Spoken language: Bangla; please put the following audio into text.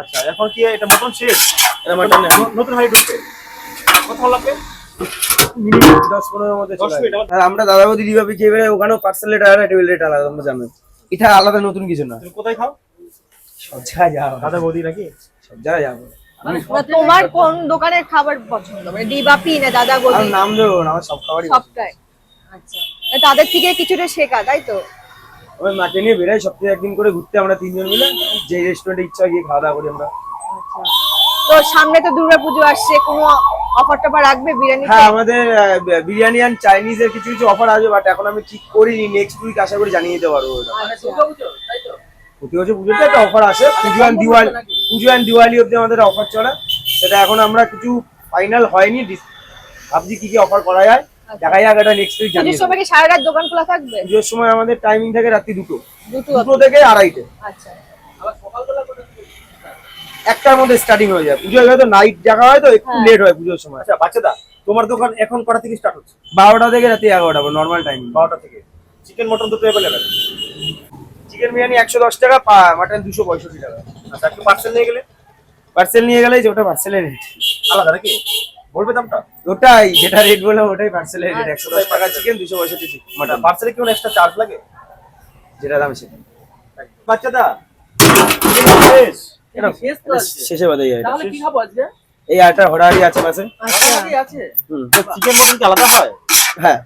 আচ্ছা এখন কি এটা মটন শেষ? এটা mutton। নতুন হাড়ি ঢুকছে? কত লাগবে মিনিট দশ পনেরোর মধ্যে দশ চলে মিনিট, আসবে। আর আমরা দাদা বৌদি বেড়ে ওখানেও পার্সেল রেট আলাদা টেবিল রেট আলাদা তোমরা জানো এটা আলাদা নতুন কিছু না। কোথায় খাও? দাদা বৌদি নাকি? যাব তোমার কোন দোকানের খাবার পছন্দ? মানে ডিবাপি না দাদা আর বৌদি নাম দেবো না আমার সব খাবারই সবটাই। আচ্ছা। তাদের থেকে কিছুটা শেখা তাই তো? ওই মাকে নিয়ে বেরোই সপ্তাহে একদিন করে ঘুরতে আমরা তিনজন মিলে। যে রেস্টুরেন্টে ইচ্ছা হয় গিয়ে খাওয়া দাওয়া করি আমরা। আচ্ছা। তো সামনে তো দুর্গাপুজো আসছে কোনো অফার টফার রাখবে বিরিয়ানি হ্যাঁ আমাদের বিরিয়ানি অ্যান্ড চাইনিজের কিছু কিছু অফার আসবে বাট এখন আমি ঠিক করিনি নেক্সট উইক আশা করি জানিয়ে দিতে পারব ওটা। প্রতি বছর পুজোতে একটা অফার আসে পুজো and Diwali Puja and Diwali অব্দি আমাদের অফার চলে। সেটা এখন আমরা কিছু ফাইনাল হয়নি ভাবছি কি কি অফার করা যায়। দেখা যাক এটা নেক্সট উইক জানিয়ে দেবো। সময় কি সারা রাত দোকান খোলা থাকবে? পুজোর সময় আমাদের টাইমিং থাকে রাত্রি দুটো। দুটো দুটো থেকে আড়াইটে। আচ্ছা। একটার মধ্যে স্টার্টিং হয়ে যায়। পুজোয় হয়তো নাইট দেখা হয় তো একটু হ্যাঁ। লেট হয় পুজোর সময়। আচ্ছা বাচ্চাদা তোমার দোকান এখন কটা থেকে স্টার্ট হচ্ছে? বারোটা থেকে রাতে এগারোটা নর্মাল টাইম বারোটা থেকে। চিকেন মটন দুটো অ্যাভেলেবেল চিকেন বিরিয়ানি একশো দশ টাকা মাটন দুশো পঁয়ষট্টি টাকা। আচ্ছা একটু পার্সেল নিয়ে গেলে? পার্সেল নিয়ে গেলে যে ওটা পার্সেলের রেট আলাদা নাকি? বলবে দামটা? ওটাই যেটা রেট বললাম ওটাই পার্সেলের রেট একশো দশ টাকা চিকেন দুশো পঁয়ষট্টি মাটন পার্সেলে কি এক্সট্রা চার্জ লাগে? যেটা দাম সেটা। বাচ্চাদা এটা শেষে বাদে যায় এটা। তাহলে কি খাব আজকে? এই আটটা হড়াহাড়ি আছে পাশে আচ্ছা। আছে? হুম। চিকেন মটন কি আলাদা হয়? হ্যাঁ।